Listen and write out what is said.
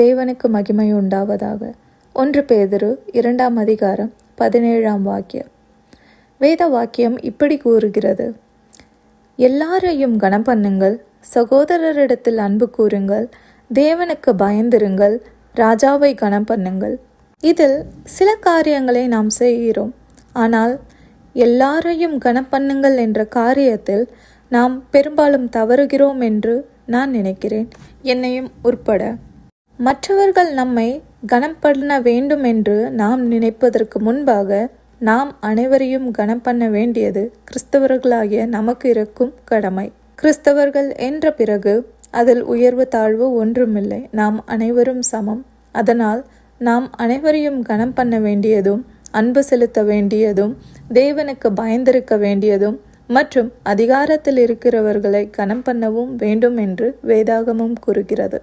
தேவனுக்கு மகிமை உண்டாவதாக. ஒன்று பேதரு இரண்டாம் அதிகாரம் பதினேழாம் வாக்கியம். வேத வாக்கியம் இப்படி கூறுகிறது. எல்லாரையும் கனம் பண்ணுங்கள் சகோதரரிடத்தில் அன்பு கூறுங்கள் தேவனுக்கு பயந்திருங்கள் ராஜாவை கனம் பண்ணுங்கள் இதில் சில காரியங்களை நாம் செய்கிறோம். ஆனால் எல்லாரையும் கனம் பண்ணுங்கள் என்ற காரியத்தில் நாம் பெரும்பாலும் தவறுகிறோம் என்று நான் நினைக்கிறேன். என்னையும் உட்பட. மற்றவர்கள் நம்மை கனம் பண்ண வேண்டும் என்று நாம் நினைப்பதற்கு முன்பாக நாம் அனைவரையும் கனம் பண்ண வேண்டியது கிறிஸ்தவர்களாகிய நமக்கு இருக்கும் கடமை. கிறிஸ்தவர்கள் என்ற பிறகு அதில் உயர்வு தாழ்வு ஒன்றுமில்லை. நாம் அனைவரும் சமம். அதனால் நாம் அனைவரையும் கனம் பண்ண வேண்டியதும் அன்பு செலுத்த வேண்டியதும் தேவனுக்கு பயந்திருக்க வேண்டியதும் மற்றும் அதிகாரத்தில் இருக்கிறவர்களை கனம் பண்ணவும் வேண்டும் என்று வேதாகமும் கூறுகிறது.